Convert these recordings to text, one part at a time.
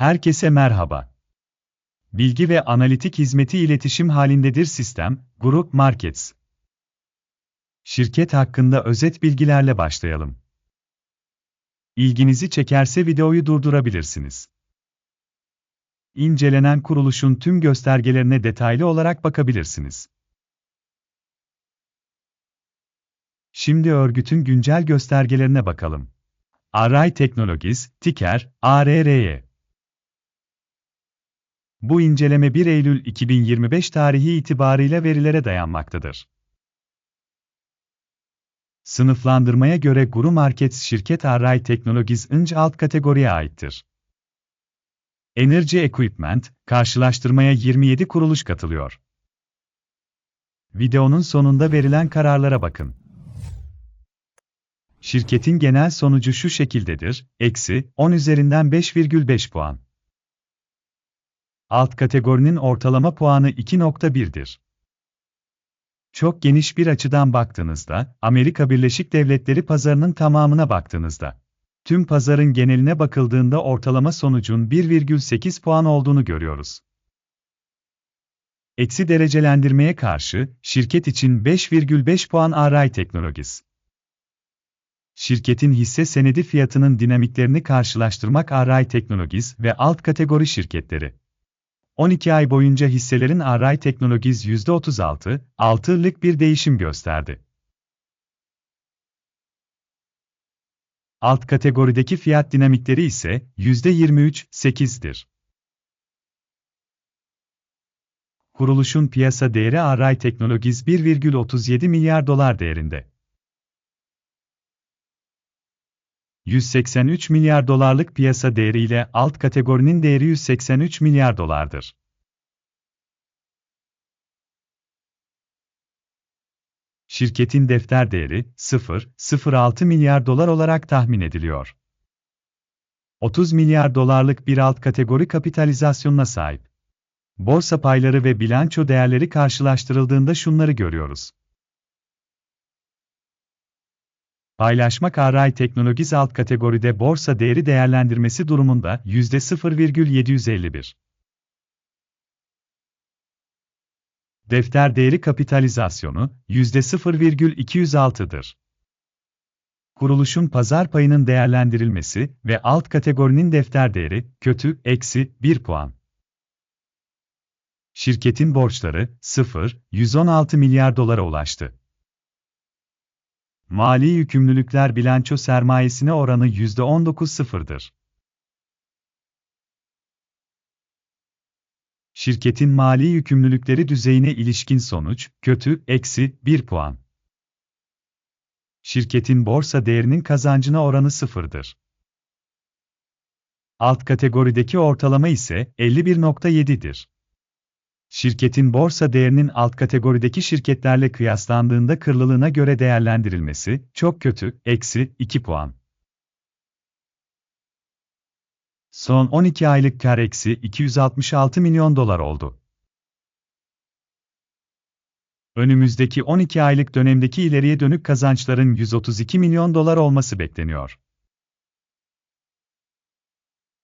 Herkese merhaba. Bilgi ve analitik hizmeti iletişim halindedir sistem, Grup Markets. Şirket hakkında özet bilgilerle başlayalım. İlginizi çekerse videoyu durdurabilirsiniz. İncelenen kuruluşun tüm göstergelerine detaylı olarak bakabilirsiniz. Şimdi örgütün güncel göstergelerine bakalım. Array Technologies, ticker, ARRY. Bu inceleme 1 Eylül 2025 tarihi itibarıyla verilere dayanmaktadır. Sınıflandırmaya göre Guru Markets şirket Array Technologies inc alt kategoriye aittir. Energy Equipment, karşılaştırmaya 27 kuruluş katılıyor. Videonun sonunda verilen kararlara bakın. Şirketin genel sonucu şu şekildedir, eksi 10 üzerinden 5,5 puan. Alt kategorinin ortalama puanı 2.1'dir. Çok geniş bir açıdan baktığınızda, Amerika Birleşik Devletleri pazarının tamamına baktığınızda, tüm pazarın geneline bakıldığında ortalama sonucun 1,8 puan olduğunu görüyoruz. Eksi derecelendirmeye karşı, şirket için 5,5 puan Array Technologies. Şirketin hisse senedi fiyatının dinamiklerini karşılaştırmak Array Technologies ve alt kategori şirketleri. 12 ay boyunca hisselerin Array Technologies %36, 6'lık bir değişim gösterdi. Alt kategorideki fiyat dinamikleri ise %23, 8'dir. Kuruluşun piyasa değeri Array Technologies 1,37 milyar dolar değerinde. 183 milyar dolarlık piyasa değeriyle alt kategorinin değeri 183 milyar dolardır. Şirketin defter değeri 0,06 milyar dolar olarak tahmin ediliyor. 30 milyar dolarlık bir alt kategori kapitalizasyonuna sahip. Borsa payları ve bilanço değerleri karşılaştırıldığında şunları görüyoruz. Paylaşma Array Teknologiz alt kategoride borsa değeri değerlendirmesi durumunda %0,751. Defter değeri kapitalizasyonu %0,206'dır. Kuruluşun pazar payının değerlendirilmesi ve alt kategorinin defter değeri kötü eksi 1 puan. Şirketin borçları 0, 116 milyar dolara ulaştı. Mali yükümlülükler bilanço sermayesine oranı %19.0'dır. Şirketin mali yükümlülükleri düzeyine ilişkin sonuç, kötü, eksi 1 puan. Şirketin borsa değerinin kazancına oranı sıfırdır. Alt kategorideki ortalama ise 51.7'dir. Şirketin borsa değerinin alt kategorideki şirketlerle kıyaslandığında kırlılığına göre değerlendirilmesi, çok kötü, eksi 2 puan. Son 12 aylık kar eksi 266 milyon dolar oldu. Önümüzdeki 12 aylık dönemdeki ileriye dönük kazançların 132 milyon dolar olması bekleniyor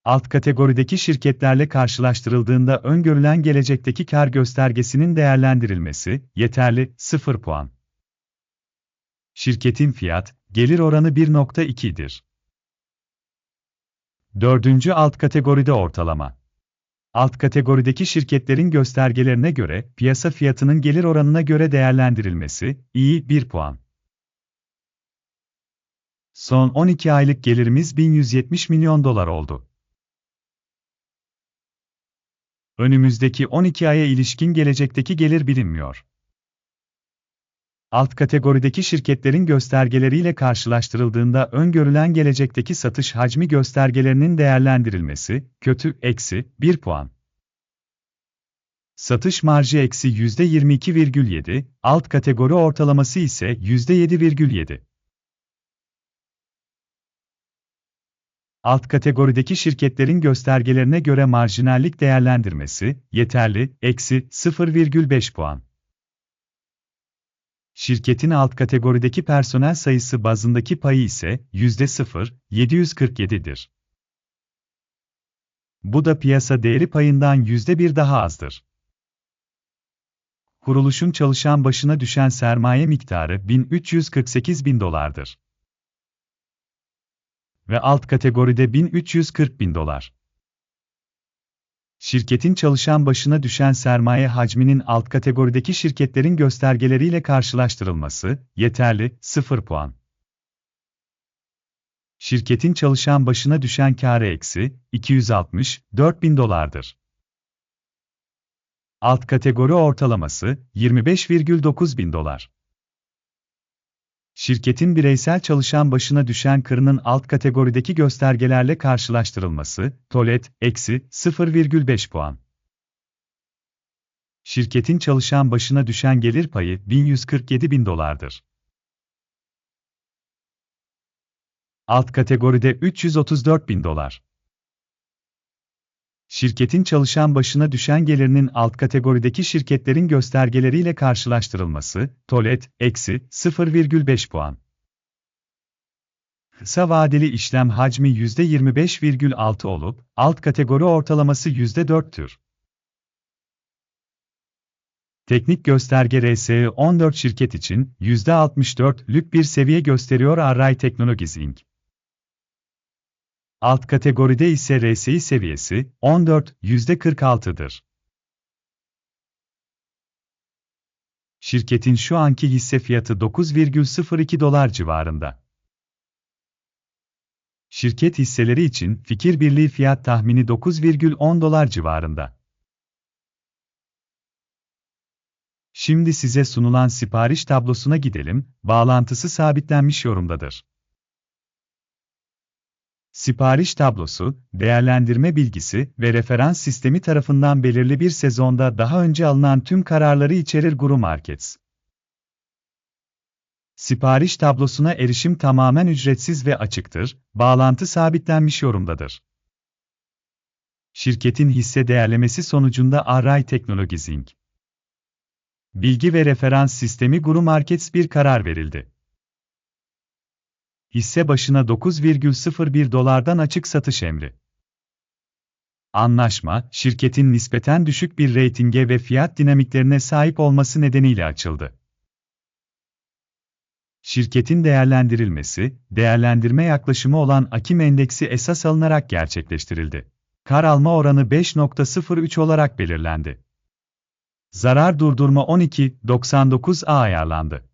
alt kategorideki şirketlerle karşılaştırıldığında öngörülen gelecekteki kar göstergesinin değerlendirilmesi, yeterli, 0 puan. Şirketin fiyat, gelir oranı 1.2'dir. Dördüncü alt kategoride ortalama. Alt kategorideki şirketlerin göstergelerine göre, piyasa fiyatının gelir oranına göre değerlendirilmesi, iyi 1 puan. Son 12 aylık gelirimiz 1170 milyon dolar oldu. Önümüzdeki 12 aya ilişkin gelecekteki gelir bilinmiyor. Alt kategorideki şirketlerin göstergeleriyle karşılaştırıldığında öngörülen gelecekteki satış hacmi göstergelerinin değerlendirilmesi, kötü, eksi, 1 puan. Satış marjı eksi %22,7, alt kategori ortalaması ise %7,7. Alt kategorideki şirketlerin göstergelerine göre marjinallik değerlendirmesi, yeterli, eksi 0,5 puan. Şirketin alt kategorideki personel sayısı bazındaki payı ise %0, 747'dir. Bu da piyasa değeri payından %1 daha azdır. Kuruluşun çalışan başına düşen sermaye miktarı 1348 bin dolardır. Ve alt kategoride 1340 bin dolar. Şirketin çalışan başına düşen sermaye hacminin alt kategorideki şirketlerin göstergeleriyle karşılaştırılması, yeterli, 0 puan. Şirketin çalışan başına düşen kârı eksi, 264 bin dolardır. Alt kategori ortalaması, 25,9 bin dolar. Şirketin bireysel çalışan başına düşen kırının alt kategorideki göstergelerle karşılaştırılması, TOLET, eksi 0,5 puan. Şirketin çalışan başına düşen gelir payı 1147 bin dolardır. Alt kategoride 334 bin dolar. Şirketin çalışan başına düşen gelirinin alt kategorideki şirketlerin göstergeleriyle karşılaştırılması, TOLET, eksi 0,5 puan. Kısa vadeli işlem hacmi %25,6 olup, alt kategori ortalaması %4'tür. Teknik gösterge RSE 14 şirket için %64'lük bir seviye gösteriyor Array Technologies Inc. Alt kategoride ise RSI seviyesi 14, %46'dır. Şirketin şu anki hisse fiyatı 9,02 dolar civarında. Şirket hisseleri için fikir birliği fiyat tahmini 9,10 dolar civarında. Şimdi size sunulan sipariş tablosuna gidelim, bağlantısı sabitlenmiş yorumdadır. Sipariş tablosu, değerlendirme bilgisi ve referans sistemi tarafından belirli bir sezonda daha önce alınan tüm kararları içerir Guru Markets. Sipariş tablosuna erişim tamamen ücretsiz ve açıktır, bağlantı sabitlenmiş yorumdadır. Şirketin hisse değerlemesi sonucunda Array Technologies Inc. Bilgi ve referans sistemi Guru Markets bir karar verildi hisse başına 9,01 dolardan açık satış emri. Anlaşma, şirketin nispeten düşük bir reytinge ve fiyat dinamiklerine sahip olması nedeniyle açıldı. Şirketin değerlendirilmesi, değerlendirme yaklaşımı olan Akim Endeksi esas alınarak gerçekleştirildi. Kar alma oranı 5.03 olarak belirlendi. Zarar durdurma 12.99a ayarlandı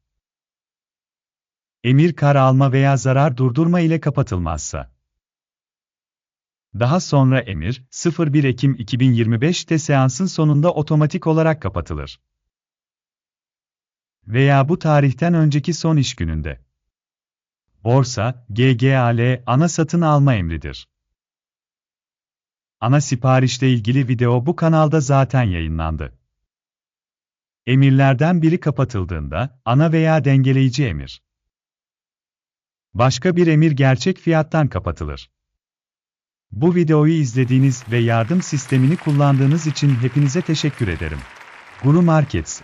emir kar alma veya zarar durdurma ile kapatılmazsa. Daha sonra emir, 01 Ekim 2025'te seansın sonunda otomatik olarak kapatılır. Veya bu tarihten önceki son iş gününde. Borsa, GGAL ana satın alma emridir. Ana siparişle ilgili video bu kanalda zaten yayınlandı. Emirlerden biri kapatıldığında, ana veya dengeleyici emir. Başka bir emir gerçek fiyattan kapatılır. Bu videoyu izlediğiniz ve yardım sistemini kullandığınız için hepinize teşekkür ederim. Guru Markets